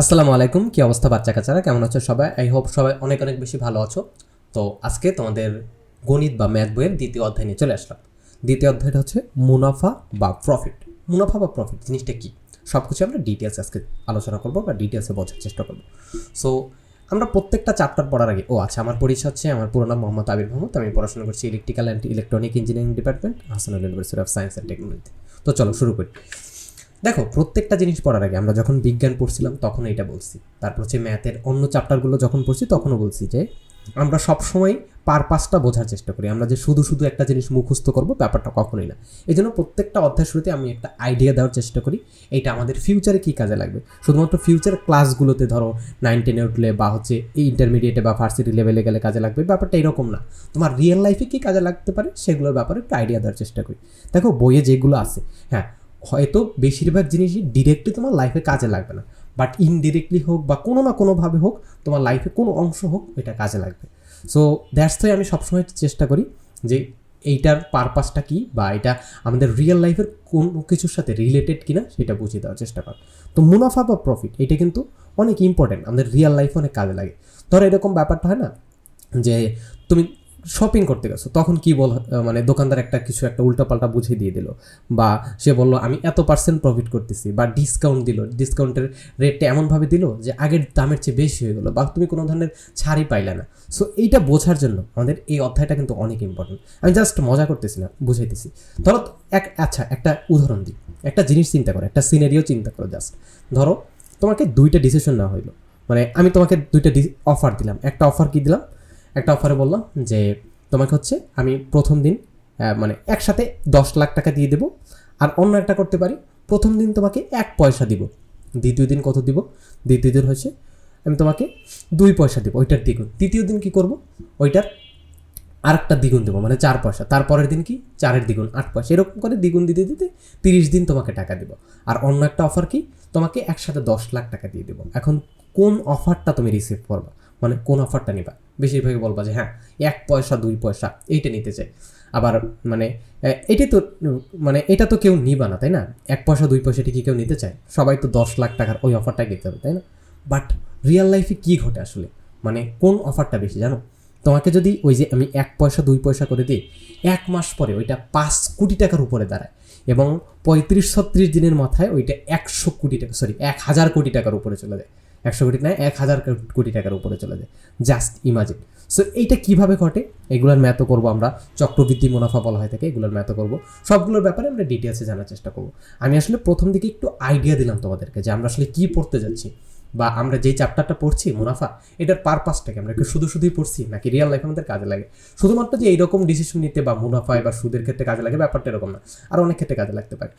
আসসালামু আলাইকুম, কি অবস্থা বাচ্চা কাচ্চারা? কেমন আছো সবাই? আই হোপ সবাই অনেক অনেক বেশি ভালো আছো। তো আজকে তোমাদের গণিত বা ম্যাথ বইয়ের দ্বিতীয় অধ্যায় নিয়ে চলে আসলাম। দ্বিতীয় অধ্যায়টা হচ্ছে মুনাফা বা প্রফিট মুনাফা বা প্রফিট জিনিসটা কী? সব কিছু আমরা ডিটেলস আজকে আলোচনা করব বা ডিটেলসে বোঝার চেষ্টা করব। সো আমরা প্রত্যেকটা চ্যাপ্টার পড়ার আগে ও আচ্ছা আমার পরিচয় হচ্ছে, আমার পুরো নাম মোহাম্মদ আবির মোহাম্মদ। আমি পড়াশোনা করছি electrical and electronic engineering department Hasanul university of science and technology তো চলো শুরু করি। দেখো, প্রত্যেকটা জিনিস পড়ার আগে আমরা যখন বিজ্ঞান পড়ছিলাম তখন এটা বলছি। তারপর হচ্ছে ম্যাথের অন্য চ্যাপ্টারগুলো যখন পড়ছি তখনও বলছি যে আমরা সবসময় পারপাসটা বোঝার চেষ্টা করি। আমরা যে শুধু শুধু একটা জিনিস মুখস্থ করব ব্যাপারটা কখনোই না। এই জন্য প্রত্যেকটা অধ্যায় শুরুতে আমি একটা আইডিয়া দেওয়ার চেষ্টা করি, এইটা আমাদের ফিউচারে কী কাজে লাগবে? শুধুমাত্র ফিউচার ক্লাসগুলোতে ধরো নাইন টেনে উঠলে বা হচ্ছে এই ইন্টারমিডিয়েটে বা ভার্সিটি লেভেলে গেলে কাজে লাগবে, ব্যাপারটা এরকম না। তোমার রিয়েল লাইফে কী কাজে লাগতে পারে সেগুলোর ব্যাপারে একটু আইডিয়া দেওয়ার চেষ্টা করি। দেখো, বইয়ে যেগুলো আছে হ্যাঁ হয়তো বেশিরভাগ জিনিসই ডিরেক্টলি তোমার লাইফে কাজে লাগবে না। বাট ইনডিরেক্টলি হোক বা কোনো না কোনোভাবে হোক, তোমার লাইফে কোনো অংশ হোক, এটা কাজে লাগবে। সো দ্যাটস তাই আমি সবসময় চেষ্টা করি যে এইটার পারপাসটা কী বা এটা আমাদের রিয়েল লাইফের কোনো কিছুর সাথে রিলেটেড কিনা, সেটা বুঝিয়ে দেওয়ার চেষ্টা কর। তো মুনাফা বা প্রফিট এটা কিন্তু অনেক ইম্পর্টেন্ট আমাদের রিয়েল লাইফে অনেক কাজে লাগে। ধরো এরকম ব্যাপারটা হয় না যে তুমি শপিং করতে গেছো, তখন কি বল মানে দোকানদার একটা কিছু একটা উল্টাপাল্টা বুঝিয়ে দিয়ে দিল? বা সে বলল, আমি এত পার্সেন্ট প্রফিট করতেছি। বা ডিসকাউন্ট দিল ডিসকাউন্টের রেটটা এমনভাবে দিল যে আগের দামের চেয়ে বেশি হয়ে গেলো, বা তুমি কোনো ধরনের ছাড়ই পাইলে না। সো এইটা বোঝার জন্য আমাদের এই অধ্যায়টা কিন্তু অনেক ইম্পর্টেন্ট আমি জাস্ট মজা করতেছি না, বুঝাইতেছি। ধরো এক আচ্ছা একটা উদাহরণ দিই। একটা জিনিস চিন্তা করো, একটা সিনারিও চিন্তা করো জাস্ট ধরো তোমাকে দুইটা ডিসিশন নেওয়া হইল। মানে আমি তোমাকে দুইটা অফার দিলাম। একটা অফার কি দিলাম? একটা অফারে বললাম যে তোমাকে হচ্ছে আমি প্রথম দিন মানে একসাথে দশ লাখ টাকা দিয়ে দেবো। আর অন্য একটা করতে পারি, প্রথম দিন তোমাকে এক পয়সা দিব। দ্বিতীয় দিন কত দিব? দ্বিতীয় দিন হচ্ছে আমি তোমাকে দুই পয়সা দেবো, ওইটার দ্বিগুণ। তৃতীয় দিন কি করব? ওইটার আরেকটা দ্বিগুণ দেবো মানে চার পয়সা। তারপরের দিন কি? চারের দ্বিগুণ, আট পয়সা। এরকম করে দ্বিগুণ দিতে দিতে তিরিশ দিন তোমাকে টাকা দিব। আর অন্য একটা অফার কি? তোমাকে একসাথে দশ লাখ টাকা দিয়ে দেবো। এখন কোন অফারটা তুমি রিসিভ করবা? মানে কোন অফারটা নিবা? বেশিরভাগই বলবা যে হ্যাঁ এক পয়সা, দুই পয়সা, এইটা নিতে চাই। আবার মানে এটাই তো মানে এটা তো কেউ নিবা না, তাই না? এক পয়সা, দুই পয়সাটি কি কেউ নিতে চায়? সবাই তো দশ লাখ টাকার ওই অফারটা নিতে হবে, তাই না? বাট রিয়েল লাইফে কী ঘটে আসলে? মানে কোন অফারটা বেশি, জানো? তোমাকে যদি ওই যে আমি এক পয়সা, দুই পয়সা করে দিই, এক মাস পরে ওইটা পাঁচ কোটি টাকার উপরে দাঁড়ায় এবং পঁয়ত্রিশ ছত্রিশ দিনের মাথায় ওইটা একশো কোটি টাকা সরি এক হাজার কোটি টাকার উপরে চলে যায়। একশো কোটি না, এক হাজার কোটি টাকার উপরে চলে যায়। জাস্ট ইমাজিন সো এইটা কীভাবে ঘটে? এগুলোর ম্যাথও করব আমরা। চক্রবৃদ্ধি মুনাফা বলা হয় থাকে এগুলোর ম্যাথও করব। সবগুলোর ব্যাপারে আমরা ডিটেলসে জানার চেষ্টা করব। আমি আসলে প্রথম দিকে একটু আইডিয়া দিলাম তোমাদেরকে যে আমরা আসলে কী পড়তে যাচ্ছি। বা আমরা যেই চ্যাপ্টারটা পড়ছি, মুনাফা, এটার পারপাসটাকে আমরা কি শুধু শুধুই পড়ছি, নাকি রিয়েল লাইফে আমাদের কাজে লাগে? শুধুমাত্র যে এইরকম ডিসিশন নিতে বা মুনাফায় বা সুদের ক্ষেত্রে কাজে লাগে, ব্যাপারটা এরকম না। আর অনেক ক্ষেত্রে কাজে লাগতে পারে।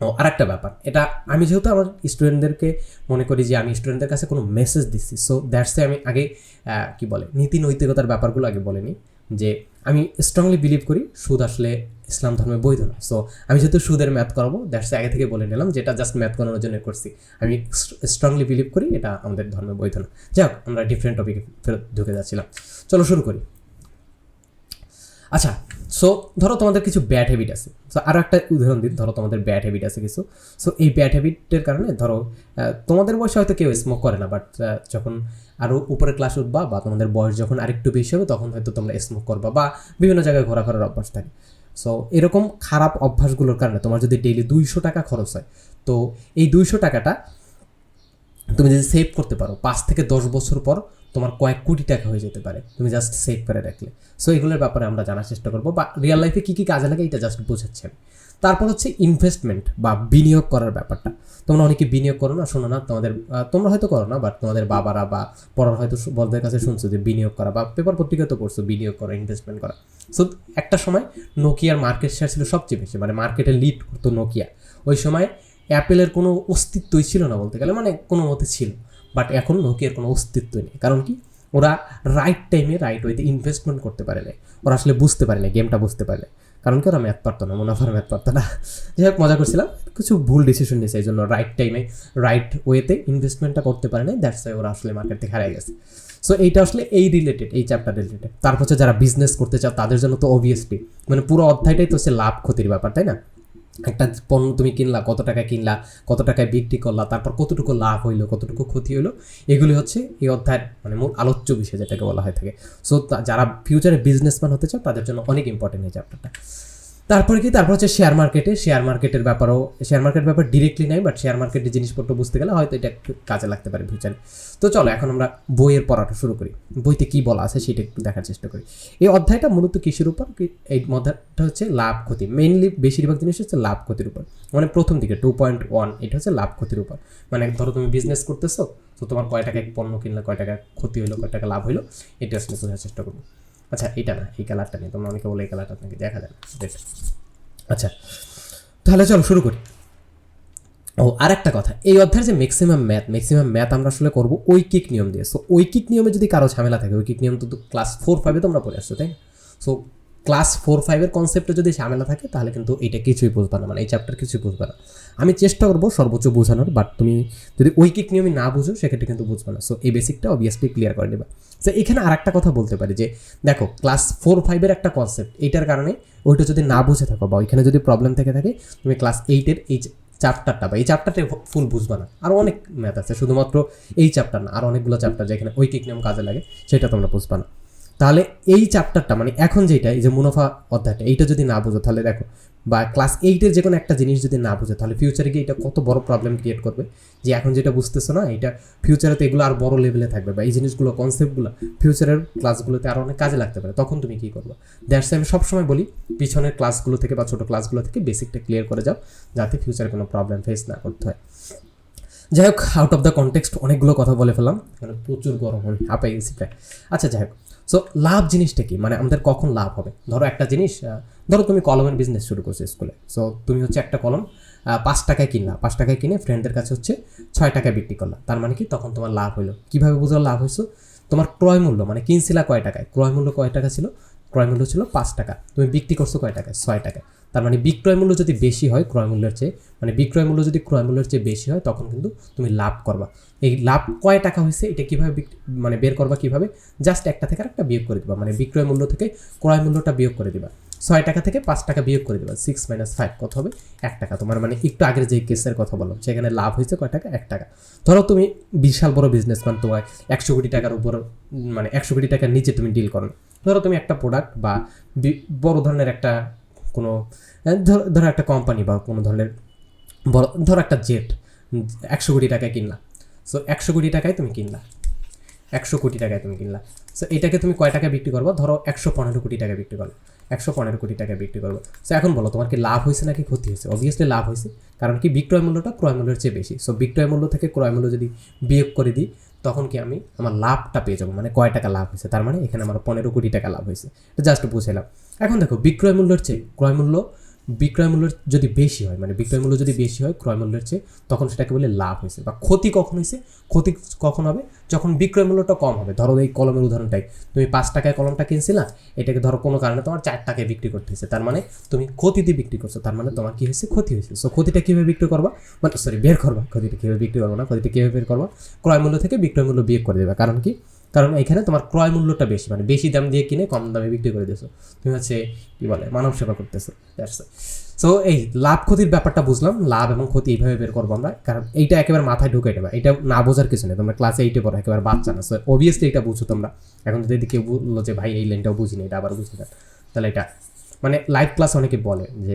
ও, আরেকটা ব্যাপার। এটা আমি যেহেতু আমার স্টুডেন্টদেরকে মনে করি যে আমি স্টুডেন্টদের কাছে কোনো মেসেজ দিচ্ছি সো দ্যাটসে আমি আগে কি বলে, নীতি নৈতিকতার ব্যাপারগুলো আগে বলে নিই, যে আমি স্ট্রংলি বিলিভ করি সুদ আসলে ইসলাম ধর্মে বৈধ না। সো আমি যেহেতু সুদের ম্যাথ করাবো দ্যাটসে আগে থেকে বলে নিলাম যেটা জাস্ট ম্যাথ করানোর জন্য করছি। আমি স্ট্রংলি বিলিভ করি এটা আমাদের ধর্মে বৈধ না। যাক, আমরা ডিফারেন্ট টপিকে ফেরত ঢুকে যাচ্ছিলাম। চলো শুরু করি। আচ্ছা সো ধরো তোমাদের কিছু ব্যাড হ্যাবিট আছে। সো আরও একটা উদাহরণ দিন ধরো তোমাদের ব্যাড হ্যাবিট আছে কিছু। সো এই ব্যাড হ্যাবিটের কারণে ধরো তোমাদের বয়সে হয়তো কেউ স্মোক করে না বাট যখন আরও উপরে ক্লাস উঠবা বা তোমাদের বয়স যখন আরেকটু বেশি হবে, তখন হয়তো তোমরা স্মোক করবা বা বিভিন্ন জায়গায় ঘোরাফেরার অভ্যাস থাকে। সো এরকম খারাপ অভ্যাসগুলোর কারণে তোমার যদি ডেইলি দুইশো টাকা খরচ হয়, তো এই দুইশো টাকাটা তুমি যদি সেভ করতে পারো, পাঁচ থেকে দশ বছর পর তোমার কয়েক কোটি টাকা হয়ে যেতে পারে, তুমি জাস্ট সেভ করে রাখলে। সো এগুলোর ব্যাপারে আমরা জানার চেষ্টা করব, বা রিয়েল লাইফে কী কী কাজে লাগে এটা জাস্ট বোঝাচ্ছি আমি। তারপর হচ্ছে ইনভেস্টমেন্ট বা বিনিয়োগ করার ব্যাপারটা। তোমরা অনেকে বিনিয়োগ করো না, শোনো না, তোমাদের তোমরা হয়তো করো না বাট তোমাদের বাবারা বা পড়ার হয়তো বড়দের কাছে শুনছো যে বিনিয়োগ করা, বা পেপার পত্রিকা তো পড়ছো, বিনিয়োগ করা ইনভেস্টমেন্ট করা। সো একটা সময় নোকিয়ার মার্কেট শেয়ার ছিল সবচেয়ে বেশি মানে মার্কেটে লিড করতো নোকিয়া ওই সময় অ্যাপেলের কোনো অস্তিত্বই ছিল না বলতে গেলে মানে কোনো মতে ছিল। বাট এখন নোকিয়ার কোনো অস্তিত্বই নেই। কারণ কি? ওরা রাইট টাইমে রাইট ওয়েতে ইনভেস্টমেন্ট করতে পারে না ওরা আসলে বুঝতে পারে না গেমটা বুঝতে পারে কারণ কি? ওরা ম্যাথ পারতো না, মুনাফার ম্যাথ পারতো না। যাই হোক, মজা করছিলাম। কিছু ভুল ডিসিশন নিয়েছে এই জন্য রাইট টাইমে রাইট ওয়েতে ইনভেস্টমেন্টটা করতে পারে না দ্যাটস ওরা আসলে মার্কেট থেকে হারিয়ে গেছে। সো এইটা আসলে এই রিলেটেড এই চ্যাপ্টার রিলেটেড তারপর হচ্ছে যারা বিজনেস করতে চাও, তাদের জন্য তো অবভিয়াসলি মানে পুরো অধ্যায়টাই তো হচ্ছে লাভ ক্ষতির ব্যাপার, তাই না? একটা পণ্য তুমি কিনলা, কত টাকায় কিনলা, কত টাকায় বিক্রি করলা, তারপর কতটুকু লাভ হইল, কতটুকু ক্ষতি হইল, এগুলি হচ্ছে এই অধ্যায়ের মানে মূল আলোচ্য বিষয় যেটাকে বলা হয়ে থাকে। সো যারা ফিউচারে বিজনেসম্যান হতে চাও, তাদের জন্য অনেক ইম্পর্টেন্ট এই চ্যাপ্টারটা তারপরে কি? তারপর হচ্ছে শেয়ার মার্কেটে শেয়ার মার্কেটের ব্যাপারও শেয়ার মার্কেট ব্যাপার ডিরেক্টলি নাই বাট শেয়ার মার্কেটের জিনিসপত্র বুঝতে গেলে হয়তো এটা একটু কাজে লাগতে পারে ফিউচারে তো চলো, এখন আমরা বইয়ের পড়াটা শুরু করি। বইতে কি বলা আছে সেটা একটু দেখার চেষ্টা করি। এই অধ্যায়টা মূলত কিসের উপর? এই অধ্যায়টা হচ্ছে লাভ, ক্ষতি। মেইনলি বেশিরভাগ জিনিস হচ্ছে লাভ, ক্ষতির উপর। মানে প্রথম দিকে টু পয়েন্ট ওয়ান এটা হচ্ছে লাভ, ক্ষতির উপর। মানে ধরো তুমি বিজনেস করতেছো, তো তোমার কয় টাকায় পণ্য কিনলে কয় টাকা ক্ষতি হলো কয় টাকা লাভ হলো এটা আসলে বোঝার চেষ্টা করব। আচ্ছা এটা না, এই কালারটা নেই তোমরা অনেকে বলে এই কালারটা আপনাকে দেখা এটা। আচ্ছা তাহলে চলো শুরু করি। ও আর একটা কথা, এই অধ্যায়ের যে ম্যাক্সিমাম ম্যাথ ম্যাক্সিমাম ম্যাথ আমরা আসলে করব ঐকিক নিয়ম দিয়ে। সো ঐকিক নিয়মে যদি কারও ঝামেলা থাকে, ঐকিক নিয়ম তো ক্লাস ফোর ফাইভে তোমরা পড়ে আসছো, তাই সো ক্লাস ফোর ফাইভের কনসেপ্টে যদি ঝামেলা থাকে, তাহলে কিন্তু এটা কিছুই বুঝবে না মানে এই চ্যাপ্টার কিছুই বুঝবে না। আমি চেষ্টা করব সর্বোচ্চ বোঝানোর বাট তুমি যদি ঐকিক নিয়মে না বুঝো, সেক্ষেত্রে কিন্তু বুঝবে না। সো এই বেসিকটা অবভিয়াসলি ক্লিয়ার করে নেবে। সো এখানে আরেকটা কথা বলতে পারি যে, দেখো ক্লাস ফোর ফাইভের একটা কনসেপ্ট এইটার কারণে ওইটা যদি না বুঝে থাকো, বা ওইখানে যদি প্রবলেম থেকে থাকে, তুমি ক্লাস এইটের এই চ্যাপ্টারটা বা এই চ্যাপ্টারটা ফুল বুঝবা না। আরও অনেক ম্যাথ আছে, শুধুমাত্র এই চ্যাপ্টার না, আর অনেকগুলো চ্যাপ্টার যেখানে ঐকিক নিয়ম কাজে লাগে, সেটা তোমরা বুঝবা না। তাহলে এই চ্যাপ্টারটা মানে এখন যেটা এই যে মুনাফা অধ্যায়টা, এইটা যদি না বুঝো তাহলে দেখো, বা ক্লাস এইটের যে কোনো একটা জিনিস যদি না বুঝো তাহলে ফিউচারে গিয়ে এটা কত বড় প্রবলেম ক্রিয়েট করবে? যে এখন যেটা বুঝতেছো না, এটা ফিউচারে তো এগুলো আর বড় লেভেলে থাকবে বা এই জিনিসগুলো কনসেপ্টগুলো ফিউচারের ক্লাসগুলোতে আরও অনেক কাজে লাগতে পারে, তখন তুমি কী করবে? দ্যাটস আমি সবসময় বলি, পিছনের ক্লাসগুলো থেকে বা ছোটো ক্লাসগুলো থেকে বেসিকটা ক্লিয়ার করে যাও, যাতে ফিউচারে কোনো প্রবলেম ফেস না করতে হয়। যাই হোক আউট অফ দ্য কনটেক্সট অনেকগুলো কথা বলে ফেলাম এখানে প্রচুর গরম আমি হাঁপাই গেছি প্রায়। আচ্ছা যাই হোক সো লাভ জিনিসটা কি? মানে আমাদের কখন লাভ হবে? ধরো একটা জিনিস ধরো তুমি কলমের বিজনেস শুরু করছ স্কুলে সো তুমি হচ্ছে একটা কলম পাঁচ টাকায় কিনলা। পাঁচ টাকায় কিনে ফ্রেন্ডদের কাছে হচ্ছে ছয় টাকায় বিক্রি করলা। তার মানে কি? তখন তোমার লাভ হলো কীভাবে বুঝলো লাভ হয়েছো তোমার ক্রয় মূল্য মানে কিনছিলা কয় টাকায়? ক্রয় মূল্য কয় টাকা ছিল? ক্রয় মূল্য ছিল পাঁচ টাকা। তুমি বিক্রি করছ কয় টাকায়? ছয় টাকায়। তার মানে বিক্রয় মূল্য যদি বেশি হয় ক্রয় মূল্যের চেয়ে মানে বিক্রয় মূল্য যদি ক্রয় মূল্যের চেয়ে বেশি হয়, তখন কিন্তু তুমি লাভ করবা। এই লাভ কয় টাকা হয়েছে, এটা কীভাবে মানে বের করবা কীভাবে? জাস্ট একটা থেকে একটা বিয়োগ করে দিবা মানে বিক্রয় মূল্য থেকে ক্রয় মূল্যটা বিয়োগ করে দিবা। ছয় টাকা থেকে পাঁচ টাকা বিয়োগ করে দিবা সিক্স মাইনাস ফাইভ কত হবে? এক টাকা। তোমার মানে একটু আগের যে কেসের কথা বললাম, সেখানে লাভ হয়েছে কয় টাকা? এক টাকা। ধরো তুমি বিশাল বড় বিজনেসম্যান তোমার একশো কোটি টাকার উপর মানে একশো কোটি টাকার নিচে তুমি ডিল করো। ধরো তুমি একটা প্রোডাক্ট বি- বড় ধরনের একটা কোনো ধরো একটা কোম্পানি বা কোনো ধরনের, বড়, ধরো একটা জেট একশো কোটি টাকায় কিনলা। সো একশো কোটি টাকায় তুমি কিনলা। একশো কোটি টাকায় তুমি কিনলা। সো এটাকে তুমি কয় টাকায় বিক্রি করব? ধরো একশো পনেরো কোটি টাকায় বিক্রি করো একশো পনেরো কোটি টাকায় বিক্রি করব। সো এখন বলো, তোমার কি লাভ হয়েছে নাকি ক্ষতি হয়েছে? অবভিয়াসলি লাভ হয়েছে। কারণ কি বিক্রয় মূল্যটা ক্রয় মূল্যের চেয়ে বেশি। সো বিক্রয় মূল্য থেকে ক্রয় মূল্য যদি বিয়োগ করে দিই তখন কি আমি আমার লাভটা পেয়ে যাব? মানে কয় টাকা লাভ হয়েছে? তার মানে এখানে আমার পনেরো কোটি টাকা লাভ হয়েছে। জাস্ট বুঝাইলাম। এখন দেখো, বিক্রয় মূল্যের চেয়ে ক্রয় মূল্য বিক্রয় মূল্য যদি বেশি হয় মানে বিক্রয় মূল্য যদি বেশি হয় ক্রয় মূল্যের চেয়ে, তখন সেটাকে বলে লাভ হয়েছে বা ক্ষতি কখন হয়েছে? ক্ষতি কখন হবে? যখন বিক্রয় মূল্যটা কম হবে। ধরো এই কলমের উদাহরণটাই, তুমি পাঁচ টাকায় কলমটা কিনছিলা, এটাকে ধরো কোনো কারণে তোমার চার টাকায় বিক্রি করতে হয়েছে, তার মানে তুমি ক্ষতিতে বিক্রি করছ, তার মানে তোমার কি হয়েছে? ক্ষতি হয়েছে। সো ক্ষতিটা কীভাবে বিক্রি করবা? মানে সরি বের করবা। ক্ষতিটা কীভাবে বিক্রি করব না? ক্ষতিটা কীভাবে বের করবা? ক্রয় মূল্য থেকে বিক্রয় মূল্য বিয়োগ করে দেবে। কারণ কি? কারণ এখানে তোমার ক্রয় মূল্যটা বেশি মানে বেশি দাম দিয়ে কিনে কম দামে বিক্রি করে দিয়েছ। তুমি হচ্ছে, কি বলে, মানব সেবা করতেছো সো এই লাভ ক্ষতির ব্যাপারটা বুঝলাম, লাভ এবং ক্ষতি এইভাবে বের করব আমরা, কারণ এইটা একেবারে মাথায় ঢুকে নেবে এটা না বোঝার কিছু নেই, তোমরা ক্লাসে এইটে পড়ো, একেবারে বাচ্চা না। সো অবভিয়াসলি এটা বুঝছ তোমরা। এখন যদি কেউ বলল যে, ভাই, এই লাইনটাও বুঝিনি, এটা আবার বুঝি না তাহলে এটা মানে লাইভ ক্লাস অনেকে বলে যে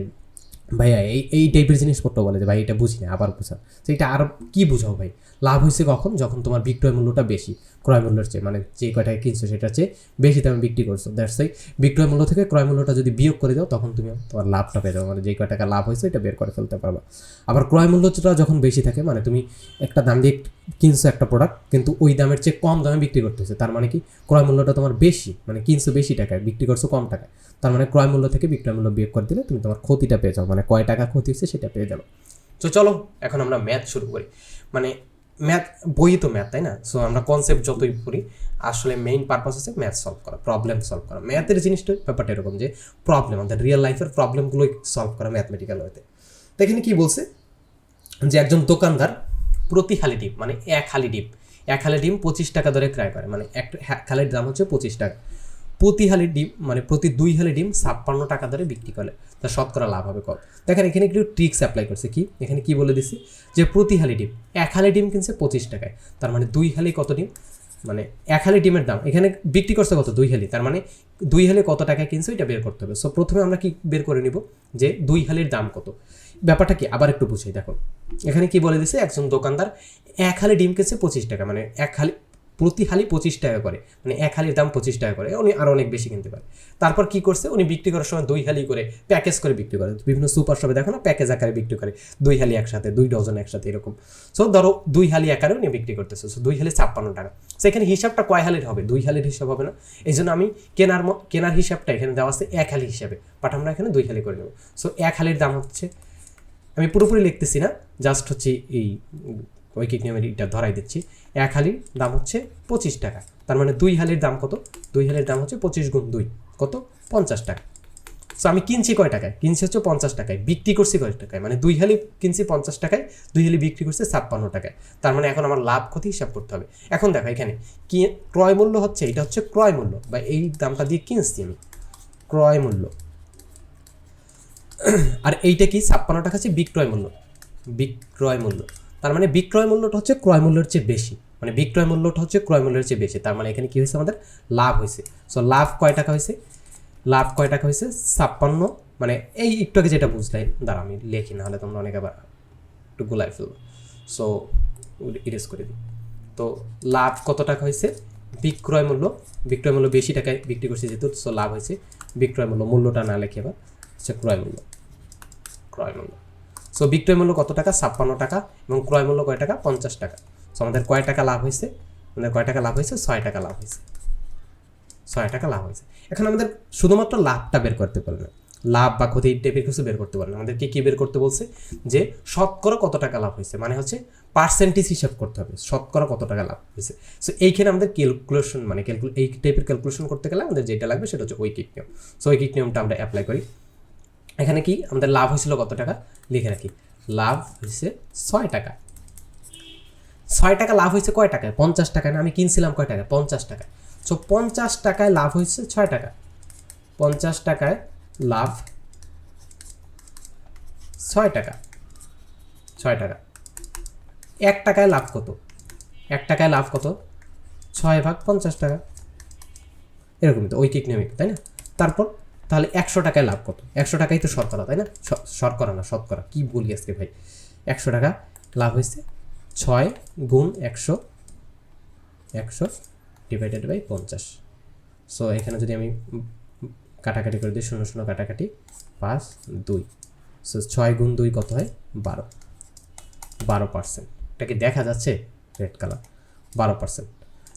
ভাইয়া, এই এই টাইপের জিনিসপত্র বলে যে, ভাই, এটা বুঝি না আবার বুঝা তো এটা আর কি বুঝাও ভাই? লাভ হয়েছে কখন? যখন তোমার বিক্রয় মূল্যটা বেশি, ক্রয় মূল্যের চেয়ে মানে যে কয়টায় কিনছো সেটার চেয়ে বেশি দামে বিক্রি করছ দ্যাটস তাই বিক্রয় মূল্য থেকে ক্রয় মূল্যটা যদি বিয়োগ করে দাও, তখন তুমি তোমার লাভটা পেয়ে যাও মানে যে কয় লাভ হয়েছে, এটা বের করে ফেলতে পারবা। আবার ক্রয় মূল্যটা যখন বেশি থাকে মানে তুমি একটা দাম দিয়ে কিনছো একটা প্রোডাক্ট কিন্তু ওই দামের চেয়ে কম দামে বিক্রি করতেছে। তার মানে কি? ক্রয় মূল্যটা তোমার বেশি মানে কিনছো বেশি টাকায়, বিক্রি করছ কম টাকায়। তার মানে ক্রয় মূল্য থেকে বিক্রয় মূল্য বিয়োগ করে দিলে তুমি তোমার ক্ষতিটা পেয়ে যাও মানে কয় টাকা ক্ষতি হচ্ছে সেটা পেয়ে যাবে। তো চলো, এখন আমরা ম্যাথ শুরু করি। মানে ম্যাথ বই তো ম্যাথ তাই না? সো আমরা কনসেপ্ট যতই পড়ি, আসলে মেইন পারপাস হচ্ছে ম্যাথ সলভ করা প্রবলেম সলভ করা। ম্যাথের জিনিসটা, ব্যাপারটা এরকম যে প্রবলেম আমাদের রিয়েল লাইফের প্রবলেমগুলোই সলভ করা ম্যাথমেটিক্যাল ওয়েতে তো এখানে কী বলছে? যে একজন দোকানদার প্রতি হালি ডিম মানে এক হালি ডিম। এক হালি ডিম পঁচিশ টাকা দরে ক্রয় করে মানে এক হালির দাম হচ্ছে পঁচিশ টাকা। প্রতি হালি ডিম মানে প্রতি দুই হালি ডিম ছাপ্পান্ন টাকা দরে বিক্রি করে, তা শতকরা লাভ হবে কত? দেখেন, এখানে একটু ট্রিক্স অ্যাপ্লাই করছে কি? এখানে কি বলে দিছি? যে প্রতি হালি ডিম, এক হালি ডিম কিনছে পঁচিশ টাকায়, তার মানে দুই হালি কত ডিম? মানে এক হালি ডিমের দাম, এখানে বিক্রি করছে কত? দুই হালি, তার মানে দুই হালি কত টাকায় কিনছে এটা বের করতে হবে। সো প্রথমে আমরা কি বের করে নিব? যে দুই হালির দাম কত? ব্যাপারটা কি আবার একটু বুঝাই দেখো। এখানে কি বলে দিছে? একজন দোকানদার এক হালি ডিম কেছে পঁচিশ টাকা মানে এক হালি, প্রতি হালি পঁচিশ টাকা করে মানে এক হালির দাম পঁচিশ টাকা করে। উনি আরও অনেক বেশি কিনতে পারে। তারপর কি করছে? উনি বিক্রি করার সময় দুই হালি করে প্যাকেজ করে বিক্রি করে। বিভিন্ন সুপার শপে দেখো না, প্যাকেজ আকারে বিক্রি করে। দুই হালি একসাথে, দুই ডজন একসাথে, এরকম। সো ধরো, দুই হালি আকারে উনি বিক্রি করতেছে। সো দুই হালি ছাপ্পান্ন টাকা। সেখানে হিসাবটা কয় হালির হবে? দুই হালির হিসাব হবে না। এই জন্য আমি কেনার কেনার হিসাবটা এখানে দেওয়া আছে এক হালি হিসাবে। বাট আমরা এখানে দুই হালি করে নেব। সো এক হালির দাম হচ্ছে আমি পুরোপুরি লিখতেছি না জাস্ট হচ্ছে এই ঐকিক নিয়মের এটা ধরাই দিচ্ছি। এক হালির দাম হচ্ছে পঁচিশ টাকা, তার মানে দুই হালির দাম কত? দুই হালির দাম হচ্ছে পঁচিশ গুণ দুই, কত? পঞ্চাশ টাকা। সো আমি কিনছি কয় টাকায়? কিনছি হচ্ছে পঞ্চাশ টাকায়, বিক্রি করছি কয় টাকায়? মানে দুই হালি কিনছি পঞ্চাশ টাকায়, দুই হালি বিক্রি করছে ছাপ্পান্ন টাকায়, তার মানে এখন আমার লাভ ক্ষতি হিসাব করতে হবে। এখন দেখো এখানে, কি ক্রয় মূল্য হচ্ছে? এটা হচ্ছে ক্রয় মূল্য, বা এই দামটা দিয়ে কিনছি আমি। ক্রয় মূল্য। আর এইটা কি? ছাপ্পান্ন টাকা হচ্ছে বিক্রয় মূল্য। বিক্রয় মূল্য। তার মানে বিক্রয় মূল্যটা হচ্ছে ক্রয় মূল্যের চেয়ে বেশি। মানে বিক্রয় মূল্যটা হচ্ছে ক্রয় মূল্যের চেয়ে বেশি। তার মানে এখানে কি হয়েছে আমাদের? লাভ হয়েছে। সো লাভ কয় টাকা হয়েছে? লাভ কয় টাকা হয়েছে? ছাপ্পান্ন। মানে এই একটু আগে যেটা বুঝলাই দাঁড়া আমি লেখি না হলে তোমরা অনেক আবার একটু গোলায় ফেলব। সো ইরেজ করে দিই। তো লাভ কত টাকা হয়েছে? বিক্রয় মূল্য। বিক্রয় মূল্য বেশি টাকায় বিক্রি করছে যেহেতু সো লাভ হয়েছে। বিক্রয় মূল্য, মূল্যটা না লেখে আবার, হচ্ছে ক্রয় মূল্য। ক্রয় মূল্য। সো বিক্রয় মূল্য কত টাকা? ছাপ্পান্ন টাকা এবং ক্রয় মূল্য কয় টাকা? পঞ্চাশ টাকা। সো আমাদের কয় টাকা লাভ হয়েছে? আমাদের কয় টাকা লাভ হয়েছে? ছয় টাকা লাভ হয়েছে। ছয় টাকা লাভ হয়েছে। এখন আমাদের শুধুমাত্র লাভটা বের করতে পারবে না। লাভ বা ক্ষতি টাইপের কিছু বের করতে পারবে না। আমাদেরকে কি বের করতে বলছে? যে শতকরা কত টাকা লাভ হয়েছে? মানে হচ্ছে পার্সেন্টেজ হিসাব করতে হবে। শতকরা কত টাকা লাভ হয়েছে? সো এইখানে আমাদের ক্যালকুলেশন মানে ক্যালকুল এই টাইপের ক্যালকুলেশন করতে গেলে আমাদের যেটা লাগবে সেটা হচ্ছে ঐকিক নিয়ম। সো ঐকিক নিয়মটা আমরা অ্যাপ্লাই করি। এখানে কি? আমাদের লাভ হয়েছিল কত টাকা? লিখে রাখি। লাভ হয়েছে ছয় টাকা। ছয় টাকা লাভ হয়েছে কয় টাকায়? পঞ্চাশ টাকায় না, আমি কিনছিলাম কয় টাকায়? পঞ্চাশ টাকায়। সো পঞ্চাশ টাকায় লাভ হয়েছে ছয় টাকা। পঞ্চাশ টাকায় লাভ ছয় টাকা। ছয় টাকা। এক টাকায় লাভ কত? এক টাকায় লাভ কত? ছয় ভাগ পঞ্চাশ টাকা। এরকমই তো, ঐকিক নিয়মিক তাই না? তারপর তাহলে একশো টাকায় লাভ কত? একশো টাকাই তো শতকরা, তাই না? শ- শতকরা না, শতকরা। কী বলি আজকে ভাই? একশো টাকা লাভ হয়েছে। ছয় গুণ একশো একশো ডিভাইডেড বাই পঞ্চাশ। সো এখানে যদি আমি কাটাকাটি করে দিই, শূন্য শূন্য কাটাকাটি, পাঁচ দুই। সো ছয় গুণ দুই কত হয়? বারো। বারো পার্সেন্ট এটা কি দেখা যাচ্ছে? রেড কালার বারো পার্সেন্ট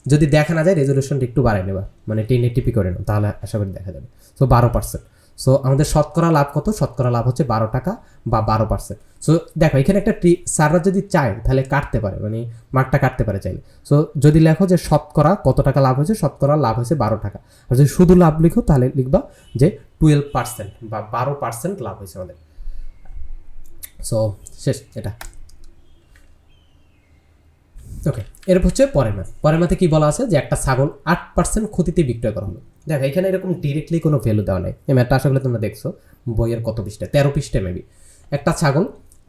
যদি দেখা না যায় রেজলিউশনটা একটু বাড়াই নেবা। মানে টেন এটিপি করে নাও, তাহলে আশা করি দেখা যাবে। সো বারো পার্সেন্ট সো আমাদের শতকরা লাভ কত? শতকরা লাভ হচ্ছে বারো টাকা বা বারো পার্সেন্ট সো দেখো, এখানে একটা ট্রি স্যাররা যদি চায়, তাহলে কাটতে পারে মানে মার্কটা কাটতে পারে চাইলে। সো যদি লেখো যে শতকরা কত টাকা লাভ হয়েছে, শতকরা লাভ হয়েছে বারো টাকা। আর যদি শুধু লাভ লিখো, তাহলে লিখবা যে টুয়েলভ পার্সেন্ট বা বারো পার্সেন্ট লাভ হয়েছে আমাদের। সো শেষ, এটা। ওকে এরপর হচ্ছে পরের মাথে পরের মাথে কি বলা আছে? যে একটা ছাগল আট পার্সেন্ট ক্ষতিতে বিক্রয় করা হলো। দেখো, এখানে এরকম ডিরেক্টলি কোনো ভ্যালু দেওয়া নেই। এই ম্যাথটা করি তোমরা দেখছ, বইয়ের কত পৃষ্ঠা? তেরো পৃষ্ঠা মেবি একটা ছাগল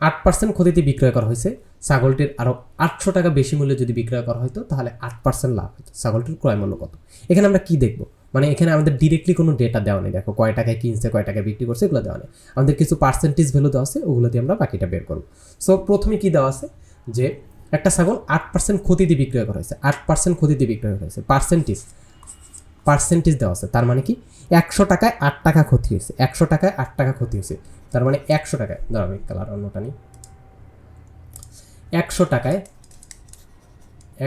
আট পার্সেন্ট ক্ষতিতে বিক্রয় করা হয়েছে, ছাগলটির আরও আটশো টাকা বেশি মূল্যে যদি বিক্রয় করা হতো তাহলে আট পার্সেন্ট লাভ হতো। ছাগলটির ক্রয় মূল্য কত? এখানে আমরা কি দেখব? মানে এখানে আমাদের ডিরেক্টলি কোনো ডেটা দেওয়া নেই। দেখো, কয় টাকায় কিনছে, কয় টাকায় বিক্রি করছে, এগুলো দেওয়া নেই। আমাদের কিছু পার্সেন্টেজ ভ্যালু দেওয়া আছে, ওগুলো দিয়ে আমরা বাকিটা বের করব। সো প্রথমে কি দেওয়া আছে? যে একটা ছাগল আট পার্সেন্ট ক্ষতি দিয়ে বিক্রয় করা হয়েছে। আট পার্সেন্ট ক্ষতি দিয়ে বিক্রয় করা হয়েছে। পার্সেন্টেজ পার্সেন্টেজ দেওয়া আছে। তার মানে কি? একশো টাকায় আট টাকা ক্ষতি হয়েছে। একশো টাকায় আট টাকা ক্ষতি হয়েছে। তার মানে একশো টাকায়। আমি কালার অন্যটা নিই। একশো টাকায়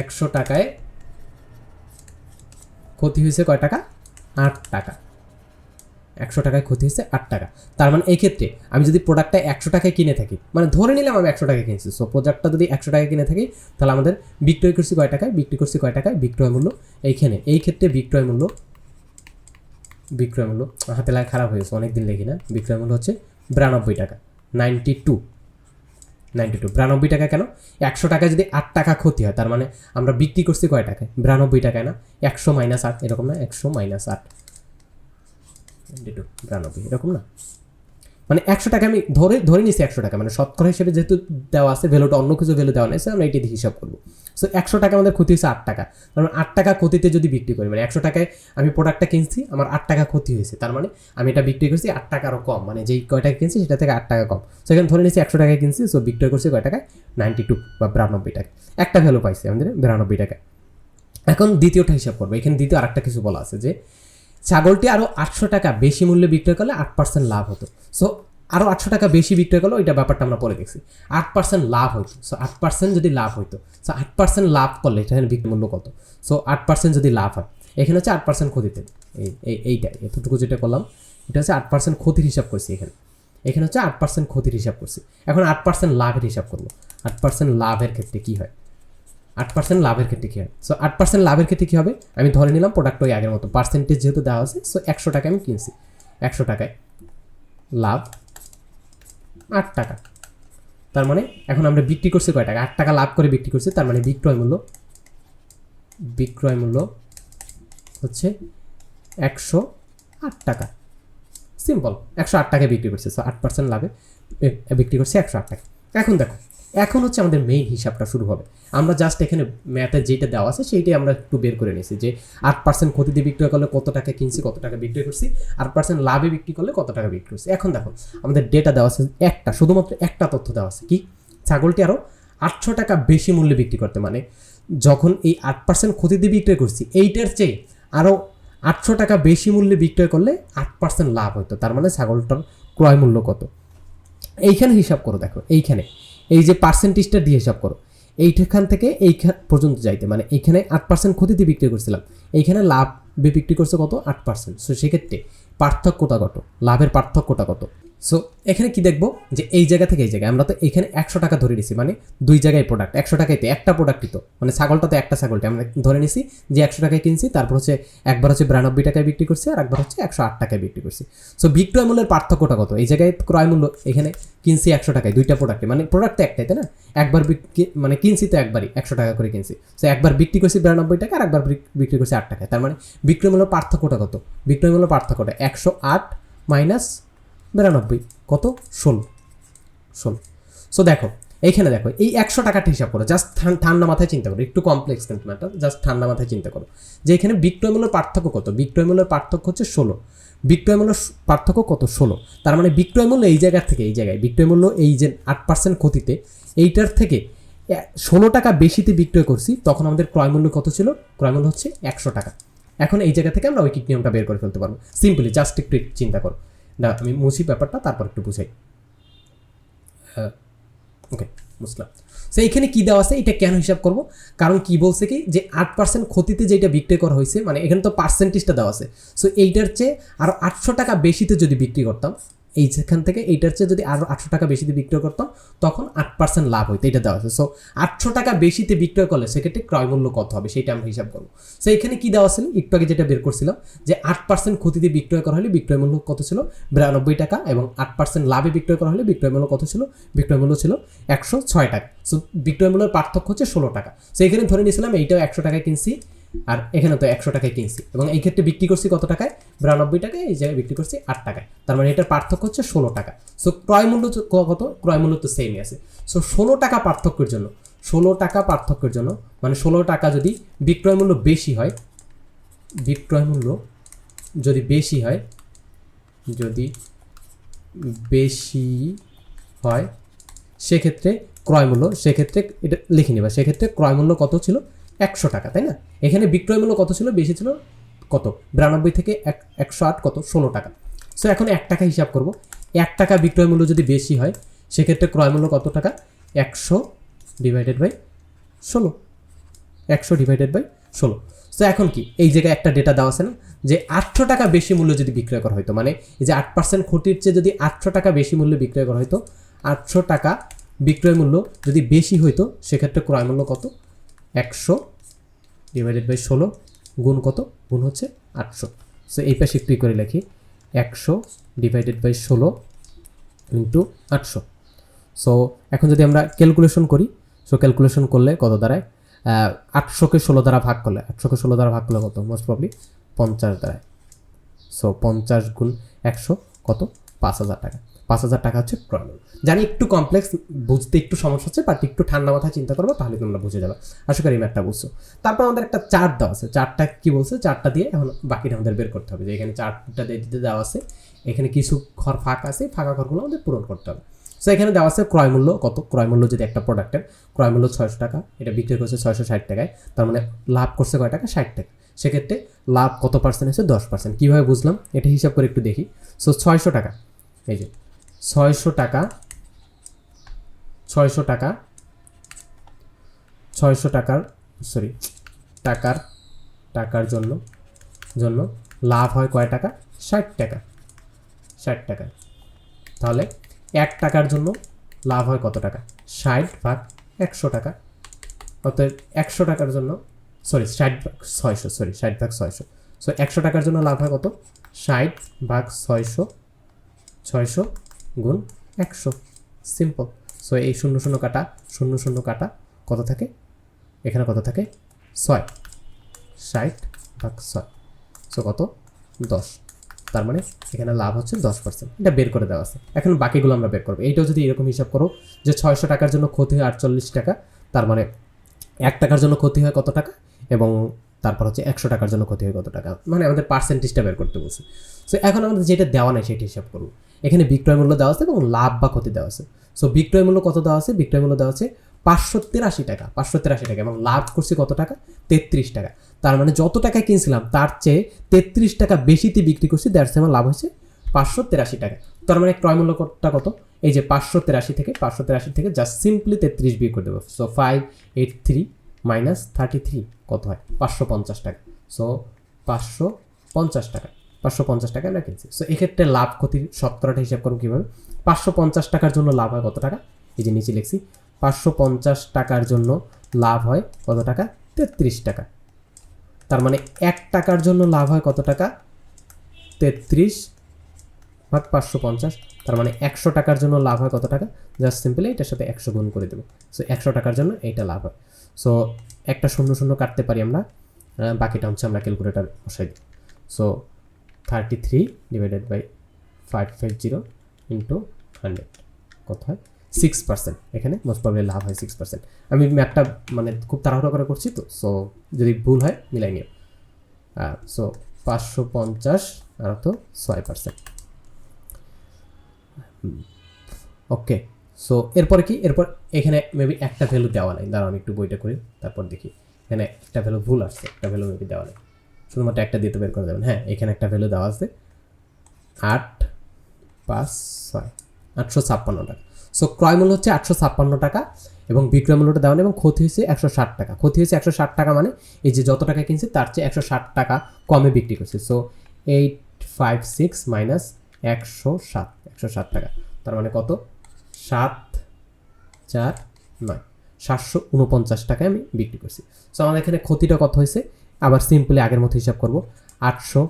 একশো টাকায় ক্ষতি হয়েছে কয় টাকা? আট টাকা। একশো টাকায় ক্ষতি হয়েছে আট টাকা। তার মানে এই ক্ষেত্রে আমি যদি প্রোডাক্টটা একশো টাকায় কিনে থাকি মানে ধরে নিলাম আমি একশো টাকায় কিনেছি সো প্রোডাক্টটা যদি একশো টাকায় কিনে থাকি, তাহলে আমাদের বিক্রয় করছি কয় টাকায়? বিক্রি করছি কয় টাকায়? বিক্রয় মূল্য এইখানে। এই ক্ষেত্রে বিক্রয় মূল্য বিক্রয় মূল্য হাতে লাগা খারাপ হয়েছে অনেকদিন লেখি না। বিক্রয় মূল্য হচ্ছে বিরানব্বই টাকা নাইনটি টু নাইনটি টু বিরানব্বই টাকা কেন? একশো টাকায় যদি আট টাকা ক্ষতি হয়, তার মানে আমরা বিক্রি করছি কয় টাকায়? বিরানব্বই টাকায় না, একশো মাইনাস আট, এরকম না, একশো মাইনাস আট। টু বিরানব্বই এরকম না? মানে একশো টাকা আমি ধরে ধরে নিছি একশো টাকা মানে শতকরা হিসেবে যেহেতু দেওয়া আছে ভ্যালুটা অন্য কিছু ভ্যালু দেওয়া নেই আমরা এটি হিসাব করব। সো একশো টাকা আমাদের ক্ষতি হয়েছে আট টাকা, কারণ আট টাকা ক্ষতিতে যদি বিক্রি করি মানে একশো টাকায় আমি প্রোডাক্টটা কিনছি, আমার আট টাকা ক্ষতি হয়েছে, তার মানে আমি এটা বিক্রি করছি আট টাকারও কম মানে যেই কয় টাকা কিনছি সেটা থেকে আট টাকা কম। সেখানে ধরে নিয়েছি একশো টাকায় কিনছি সো বিক্রয় করছি কয় টাকায়? নাইনটি টু বা বিরানব্বই টাকা একটা ভ্যালু পাইছি আমাদের বিরানব্বই টাকা এখন দ্বিতীয়টা হিসাব করব, এখানে দ্বিতীয় আরেকটা কিছু বলা আছে যে ছাগলটি আরও আটশো টাকা বেশি মূল্যে বিক্রয় করলে আট পার্সেন্ট লাভ হতো সো আরও আটশো টাকা বেশি বিক্রয় করলে ওইটা ব্যাপারটা আমরা পরে দেখছি আট পার্সেন্ট লাভ হইতো সো আট পার্সেন্ট যদি লাভ হইতো সো আট পার্সেন্ট লাভ করলে এখানে বিক্রি মূল্য কত সো আট পার্সেন্ট যদি লাভ হয় এখানে হচ্ছে আট পার্সেন্ট ক্ষতিতে এই এই এইটা এতটুকু যেটা করলাম এটা হচ্ছে আট পার্সেন্ট ক্ষতির হিসাব করছি এখানে এখানে হচ্ছে আট পার্সেন্ট ক্ষতির হিসাব করছি এখন আট পার্সেন্ট লাভের হিসাব করব আট পার্সেন্ট লাভের ক্ষেত্রে কী হয় আট পার্সেন্ট লাভের ক্ষেত্রে কী হয়? সো আট পার্সেন্ট লাভের ক্ষেত্রে কী হবে? আমি ধরে নিলাম প্রোডাক্ট ওই আগের মতো। পার্সেন্টেজ যেহেতু দেওয়া আছে সো একশো টাকা আমি কিনছি। একশো টাকায় লাভ আট টাকা। তার মানে এখন আমরা বিক্রি করছি কয় টাকা? আট টাকা লাভ করে বিক্রি করছি, তার মানে বিক্রয় মূল্য বিক্রয় মূল্য হচ্ছে একশো আট টাকা। সিম্পল একশো আট টাকায় বিক্রি করছে সো আট পার্সেন্ট লাভে বিক্রি করছে একশো আট টাকা। এখন দেখো এখন হচ্ছে আমাদের মেইন হিসাবটা শুরু হবে। আমরা জাস্ট এখানে ম্যাথে যেটা দেওয়া আছে, সেইটাই আমরা একটু বের করে নিয়েছি যে আট পার্সেন্ট ক্ষতি দিয়ে বিক্রয় করলে কত টাকা কিনছি, কত টাকা বিক্রয় করছি, আট পার্সেন্ট লাভে বিক্রি করলে কত টাকা বিক্রি করছি। এখন দেখো, আমাদের ডেটা দেওয়া আছে একটা, শুধুমাত্র একটা তথ্য দেওয়া আছে কি? ছাগলটি আরও আটশো টাকা বেশি মূল্যে বিক্রি করতে মানে যখন এই আট পার্সেন্ট ক্ষতি দিয়ে বিক্রয় করছি, এইটার চেয়ে আরও আটশো টাকা বেশি মূল্যে বিক্রয় করলে আট পার্সেন্ট লাভ হতো তার মানে ছাগলটার ক্রয় মূল্য কত? এইখানে হিসাব করো দেখো, এইখানে। এই যে পার্সেন্টেজটা দিয়ে হিসাব করো, এইখান থেকে এইখান পর্যন্ত যাইতে মানে এইখানে আট পার্সেন্ট ক্ষতিতে বিক্রি করছিলাম, এইখানে লাভ বিক্রি করছে কত? আট পার্সেন্ট সো সেক্ষেত্রে পার্থক্যটা কত? লাভের পার্থক্যটা কত? সো এখানে কি দেখব? যে এই জায়গা থেকে এই জায়গায়। আমরা তো এখানে একশো টাকা ধরে নিছি। মানে দুই জায়গায় প্রোডাক্ট একশো টাকাইতে একটা প্রোডাক্টই তো মানে ছাগলটা তো একটা ছাগলটি আমরা ধরে নিছি যে একশো টাকায় কিনছি, তারপর হচ্ছে একবার হচ্ছে বিরানব্বই টাকায় বিক্রি করছি, আর একবার হচ্ছে একশো আট টাকায় বিক্রি করছি। সো বিক্রয় মূল্যের পার্থক্যটা কত? এই জায়গায় ক্রয় মূল্য এখানে কিনছি একশো টাকায়, দুইটা প্রোডাক্টে মানে প্রোডাক্ট একটাই, তাই না? একবার বিক্রি- মানে কিনছি তো একবারই একশো টাকা করে কিনছি। সো একবার বিক্রি করছি বিরানব্বই টাকা আর একবার বিক- বিক্রি করছি আট টাকায়। তার মানে বিক্রয় মূল্য পার্থক্যটা কত? বিক্রয় মূল্য পার্থক্যটা একশো আট মাইনাস বিরানব্বই। কত? ষোলো। ষোলো। সো দেখো, এইখানে দেখো, এই একশো টাকাটা হিসাব করো জাস্ট ঠান্ডা মাথায় চিন্তা করো, একটু কমপ্লেক্স কিন্তু ম্যাটার জাস্ট ঠান্ডা মাথায় চিন্তা করো, যে এখানে বিক্রয় মূল্যের পার্থক্য কত? বিক্রয় মূল্যের পার্থক্য হচ্ছে ষোলো। বিক্রয় মূল্য পার্থক্য কত? ষোলো। তার মানে বিক্রয় মূল্য এই জায়গার থেকে এই জায়গায়, বিক্রয় মূল্য এই যে আট পার্সেন্ট ক্ষতিতে, এইটার থেকে ষোলো টাকা বেশিতে বিক্রয় করছি, তখন আমাদের ক্রয় মূল্য কত ছিল? ক্রয় মূল্য হচ্ছে একশো টাকা। এখন এই জায়গা থেকে আমরা ঐকিক নিয়মটা বের করে ফেলতে পারব। সিম্পলি জাস্ট একটু চিন্তা করো। না আমি মুছি ব্যাপারটা, তারপর একটু বুঝাই। ওকে বুঝলাম। সো এখানে কী দেওয়া আছে? এটা কেন হিসাব করব? কারণ কি বলছে কি? যে আট পার্সেন্ট ক্ষতিতে যেটা বিক্রি করা হয়েছে মানে এখানে তো পার্সেন্টেজটা দেওয়া আছে। সো এইটার চেয়ে আরও আটশো টাকা বেশিতে যদি বিক্রি করতাম এই যেখান থেকে এইটার চেয়ে যদি আরও আটশো টাকা বেশিতে বিক্রয় করতাম তখন আট পার্সেন্ট লাভ হইতো, এটা দেওয়া আছে। সো আটশো টাকা বেশিতে বিক্রয় করলে সেক্ষেত্রে ক্রয় মূল্য কত হবে, সেটা আমরা হিসাব করব। সো এখানে কি দেওয়া ছিল? একটু আগে যেটা বের করছিলাম, যে আট পার্সেন্ট ক্ষতিতে বিক্রয় করা হলে বিক্রয় মূল্য কত ছিল? বিরানব্বই টাকা এবং আট পার্সেন্ট লাভে বিক্রয় করা হলে বিক্রয় মূল্য কত ছিল? বিক্রয় মূল্য ছিল একশো ছয় টাকা। সো বিক্রয় মূল্যের পার্থক্য হচ্ছে ষোলো টাকা। সো এখানে ধরে নিয়েছিলাম, এইটাও একশো টাকায় কিনছি আর এখানে তো একশো টাকায় কিনছি। এবং এই ক্ষেত্রে বিক্রি করছি কত টাকায়? বিরানব্বই টাকায়, এই জায়গায় বিক্রি করছি আট টাকায়। তার মানে এটার পার্থক্য হচ্ছে ষোলো টাকা। সো ক্রয় মূল্য কত? ক্রয় মূল্য তো সেমই আছে। সো ষোলো টাকা পার্থক্যের জন্য, ষোলো টাকা পার্থক্যের জন্য মানে ষোলো টাকা যদি বিক্রয় মূল্য বেশি হয়, বিক্রয় মূল্য যদি বেশি হয়, যদি বেশি হয়, সেক্ষেত্রে ক্রয় মূল্য, সেক্ষেত্রে এটা লিখে নেবা। সেক্ষেত্রে ক্রয় মূল্য কত ছিল? একশো টাকা, তাই না? এখানে বিক্রয় মূল্য কত ছিল? বেশি ছিল কত? বিরানব্বই থেকে এক, একশো আট কত? ষোলো টাকা। সো এখন এক টাকা হিসাব করব। এক টাকা বিক্রয় মূল্য যদি বেশি হয়, সেক্ষেত্রে ক্রয় মূল্য কত টাকা? একশো ডিভাইডেড বাই ষোলো। একশো ডিভাইডেড বাই ষোলো। তো এখন কি? এই জায়গায় একটা ডেটা দেওয়া আছে না? যে আটশো টাকা বেশি মূল্য যদি বিক্রয় করা হয়তো মানে এই যে আট পার্সেন্ট ক্ষতির চেয়ে যদি আটশো টাকা বেশি মূল্যে বিক্রয় করা হয়তো আটশো টাকা বিক্রয় মূল্য যদি বেশি হইতো, সেক্ষেত্রে ক্রয় মূল্য কত? একশো ডিভাইডেড বাই ষোলো গুণ কত? গুণ হচ্ছে আটশো। সো এই পাশে একটু করে লিখি। একশো ডিভাইডেড বাই ষোলো ইন্টু আটশো। সো এখন যদি আমরা ক্যালকুলেশন করি সো ক্যালকুলেশন করলে কত দাঁড়ায়? আটশোকে ষোলো দ্বারা ভাগ করলে, আটশোকে ষোলো দ্বারা ভাগ করলে কত? মোস্ট প্রবলি পঞ্চাশ দ্বারায়। সো পঞ্চাশ গুণ একশো কত? পাঁচ হাজার টাকা। পাঁচ হাজার টাকা হচ্ছে মূল্য জানি একটু কমপ্লেক্স বুঝতে একটু সমস্যা হচ্ছে বাট একটু ঠান্ডা মাথায় চিন্তা করব, তাহলে তোমরা বুঝে যাবে। আশা করি ম্যাথটা বুঝছ। তারপর আমাদের একটা চার্ট দেওয়া আছে। চারটা কি বলছে? চারটা দিয়ে এখন বাকিটা আমাদের বের করতে হবে। যে এখানে চারটা দিয়ে দিতে দেওয়া আছে, এখানে কিছু ঘর ফাঁকা আছে, ফাঁকা ঘরগুলো আমাদের পূরণ করতে হবে। সো এখানে দেওয়া আছে ক্রয় মূল্য কত? ক্রয় মূল্য যদি একটা প্রোডাক্টের ক্রয় মূল্য ছয়শো টাকা, এটা বিক্রি করছে ছয়শো ষাট টাকায়, তার মানে লাভ করছে কয় টাকা? ষাট টাকা। সেক্ষেত্রে লাভ কত পার্সেন্ট হচ্ছে দশ পার্সেন্ট কীভাবে বুঝলাম? এটা হিসাব করে একটু দেখি। সো ছয়শো টাকা। এই যে ছয়শো টাকা ছয়শো টাকা, ছয়শো টাকার সরি টাকার টাকার জন্য জন্য লাভ হয় কয় টাকা? ষাট টাকা ষাট টাকা। তাহলে এক টাকার জন্য লাভ হয় কত টাকা? ষাট ভাগ একশো টাকা। অতএব একশো টাকার জন্য সরি ষাট ভাগ ছয়শো সরি ষাট ভাগ ছয়শো। সো একশো টাকার জন্য লাভ হয় কত? ষাট ভাগ ছয়শো ছয়শো গুণ একশো। সিম্পল সো এই শূন্য শূন্য কাটা, শূন্য শূন্য কাটা কত থাকে? এখানে কত থাকে? ছয়। ষাট ভাগ ছয়। সো কত? দশ। তার মানে এখানে লাভ হচ্ছে দশ পার্সেন্ট এটা বের করে দেওয়া আছে। এখন বাকিগুলো আমরা বের করব। এইটাও যদি এরকম হিসাব করো যে ছয়শো টাকার জন্য ক্ষতি হয় আটচল্লিশ টাকা, তার মানে এক টাকার জন্য ক্ষতি হয় কত টাকা? এবং তারপর হচ্ছে একশো টাকার জন্য ক্ষতি হয় কত টাকা? মানে আমাদের পার্সেন্টেজটা বের করতে বলছে। সো এখন আমাদের যেটা দেওয়া নেই সেটা হিসাব করব। এখানে বিক্রয় মূল্য দেওয়া আছে এবং লাভ বা ক্ষতি দেওয়া আছে। সো বিক্রয় মূল্য কত দেওয়া আছে? বিক্রয় মূল্য দেওয়া আছে পাঁচশো তেরাশি টাকা, পাঁচশো তেরাশি টাকা এবং লাভ করছি কত টাকা? তেত্রিশ টাকা। তার মানে যত টাকা কিনছিলাম, তার চেয়ে তেত্রিশ টাকা বেশিতে বিক্রি করছি দ্যাটস আমার লাভ হয়েছে পাঁচশো তেরাশি টাকা। তার মানে ক্রয় মূল্যটা কত? এই যে পাঁচশো তেরাশি থেকে, পাঁচশো তেরাশি থেকে জাস্ট সিম্পলি তেত্রিশ বিয়ে করে দেবো। So five eight three minus thirty three কত হয়? পাঁচশো পঞ্চাশ টাকা। সো পাঁচশো পঞ্চাশ টাকা। পাঁচশো পঞ্চাশ টাকা আমরা কিনছি। সো এক্ষেত্রে লাভ ক্ষতির শতকরাটা হিসাব করুন কীভাবে? পাঁচশো পঞ্চাশ টাকার জন্য লাভ হয় কত টাকা? এই যে নিচে লিখছি, পাঁচশো পঞ্চাশ টাকার জন্য লাভ হয় কত টাকা? তেত্রিশ টাকা। তার মানে এক টাকার জন্য লাভ হয় কত টাকা? তেত্রিশ ভাগ পাঁচশো পঞ্চাশ, তার মানে একশো টাকার জন্য লাভ হয় কত টাকা? জাস্ট সিম্পলি এটার সাথে একশো গুণ করে দেবো। সো একশো টাকার জন্য এইটা লাভ হয়। সো একটা শূন্য শূন্য কাটতে পারি আমরা বাকিটা হচ্ছে আমরা ক্যালকুলেটার বসাই দিই। So thirty three divided by five five zero into hundred কত হয়? সিক্স পার্সেন্ট এখানে মোস্ট প্রবলি লাভ হয় সিক্স পার্সেন্ট আমি ম্যাপটা মানে খুব তাড়াহুড়ো করে করছি তো সো যদি ভুল হয় মিলাই নিও। সো পাঁচশো পঞ্চাশ আর তো ছয় পার্সেন্ট ওকে সো এরপরে কি? এরপর এখানে মেবি একটা ভ্যালু দেওয়া নাই। দাঁড়াও, আমি একটু বইটা করি, তারপর দেখি। এখানে একটা ভ্যালু ভুল আসছে, একটা ভ্যালু মেবি দেওয়া নেই। শুধুমাত্র একটা দিয়ে তো বের করে দেবেন। হ্যাঁ এখানে একটা ভ্যালু দেওয়া আছে। আট, পাঁচ, ছয়, আটশো ছাপ্পান্ন টাকা। সো ক্রয় মূল্য হচ্ছে আটশো ছাপ্পান্ন টাকা এবং বিক্রয় মূল্যটা দেওয়া এবং ক্ষতি হয়েছে একশো ষাট টাকা। ক্ষতি হয়েছে একশো ষাট টাকা মানে এই যে যত টাকা কিনছে তার চেয়ে একশো ষাট টাকা কমে বিক্রি করছে। So eight five six minus একশো সাত একশো ষাট টাকা। তার মানে কত? সাত, চার, নয়। সাতশো উনপঞ্চাশ টাকায় আমি বিক্রি করছি। সো আমাদের এখানে ক্ষতিটা কত হয়েছে? আবার সিম্পলি আগের মতো হিসাব করব। আটশো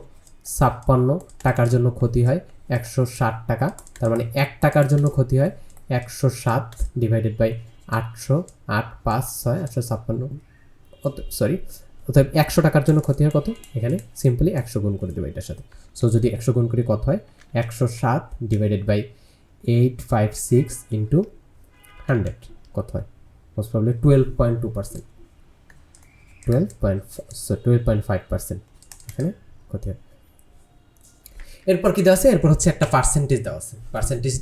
ছাপ্পান্ন টাকার জন্য ক্ষতি হয়, একশো ষাট টাকা। তার মানে এক টাকার জন্য ক্ষতি হয়, একশো সাত ডিভাইডেড বাই আটশো আট পাঁচ ছয়, আটশো ছাপ্পান্ন। সরি অর্থাৎ একশো টাকার জন্য ক্ষতি হয় কত? এখানে সিম্পলি একশো গুণ করে দেবো এটার সাথে। সো যদি একশো গুণ করি কত হয়? একশো সাত divided by eight five six into hundred কত হয়? Most probably twelve point two percent twelve point twelve point five percent এরপর কি দেওয়া আছে? এরপর হচ্ছে একটা পার্সেন্টেজ দেওয়া আছে। পার্সেন্টেজ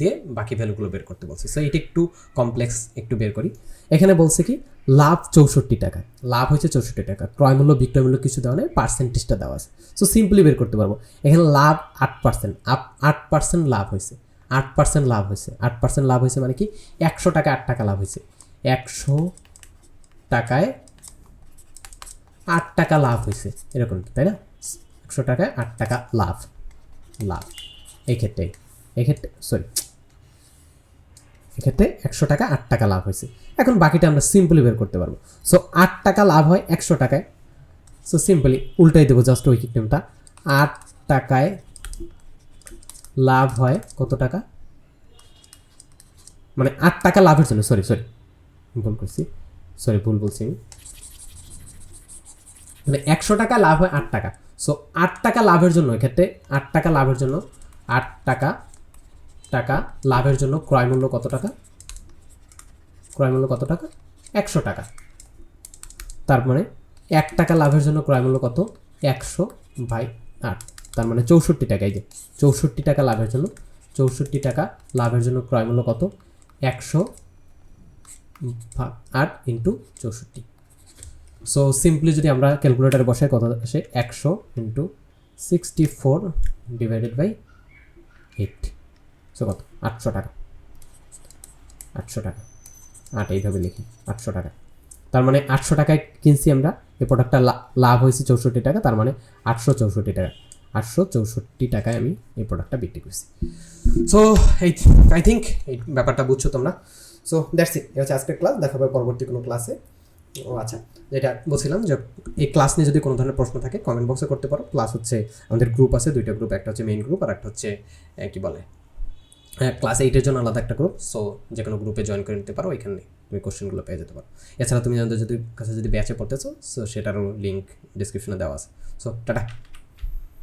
দিয়ে বাকি ভ্যালুগুলো বের করতে বলছে। সো এটা একটু কমপ্লেক্স একটু বের করি। এখানে বলছে কি, লাভ চৌষট্টি টাকা। লাভ হচ্ছে চৌষট্টি টাকা। ক্রয় মূল্য, বিক্রয় মূল্য কিছু দেওয়া নেই পার্সেন্টেজটা দেওয়া আছে। সো সিম্পলি বের করতে পারব। এখানে লাভ আট পার্সেন্ট আপ, আট পার্সেন্ট লাভ হয়েছে। আট পার্সেন্ট লাভ হয়েছে। আট পার্সেন্ট লাভ হয়েছে মানে কি, একশো টাকা আট টাকা লাভ হয়েছে। একশো টাকায় আট টাকা লাভ হয়েছে এরকম তাই না? একশো টাকায় আট টাকা লাভ। লাভ। এই ক্ষেত্রে এই ক্ষেত্রে সরি এক্ষেত্রে একশো টাকা আট টাকা লাভ হয়েছে এখন বাকিটা আমরা সিম্পলি বের করতে পারব। সো আট টাকা লাভ হয় একশো টাকায়। সো সিম্পলি উল্টাই দেবো জাস্ট ওই নিয়মটা আট টাকায় লাভ হয় কত টাকা? মানে আট টাকা লাভের জন্য সরি সরি ভুল করছি। সরি ভুল বলছি আমি। মানে একশো টাকা লাভ হয় আট টাকা। সো আট টাকা লাভের জন্য, এক্ষেত্রে আট টাকা লাভের জন্য, আট টাকা টাকা লাভের জন্য ক্রয় মূল্য কত টাকা? ক্রয় মূল্য কত টাকা? একশো টাকা। তার মানে এক টাকা লাভের জন্য ক্রয় মূল্য কত? একশো বাই আট। তার মানে চৌষট্টি টাকা, এই যে চৌষট্টি টাকা লাভের জন্য, চৌষট্টি টাকা লাভের জন্য ক্রয় মূল্য কত? একশো আট ইন্টু চৌষট্টি। সো সিম্পলি যদি আমরা ক্যালকুলেটারে বসাই কত আসে একশো into sixty four divided by eight so কত? আটশো টাকা। আটশো টাকা। আট, এইভাবে লিখি। আটশো টাকা। তার মানে আটশো টাকায় কিনছি আমরা, এই প্রোডাক্টটা লাভ হয়েছে চৌষট্টি টাকা, তার মানে আটশো চৌষট্টি টাকা। আটশো চৌষট্টি টাকায় আমি এই প্রোডাক্টটা বিক্রি করছি। সো এই আই থিঙ্ক এই ব্যাপারটা বুঝছ তোমরা। সো দ্যাটস ইট হচ্ছে আজকের ক্লাস দেখা হবে পরবর্তী কোনো ক্লাসে ও আচ্ছা যেটা বলছিলাম যে এই ক্লাস নিয়ে যদি কোনো ধরনের প্রশ্ন থাকে কমেন্ট বক্সে করতে পারো। প্লাস হচ্ছে আমাদের গ্রুপ আছে, দুইটা গ্রুপ একটা হচ্ছে মেইন গ্রুপ আর একটা হচ্ছে কি বলে? ক্লাস এইটের জন্য আলাদা একটা গ্রুপ সো যে কোনো গ্রুপে জয়েন করে নিতে পারো, ওইখানে তুমি কোশ্চেনগুলো পেয়ে যেতে পারো। এছাড়া তুমি যদি কাছে যদি ব্যাচে পড়তেছো সো সেটারও লিঙ্ক ডিসক্রিপশনে দেওয়া আছে। So tata!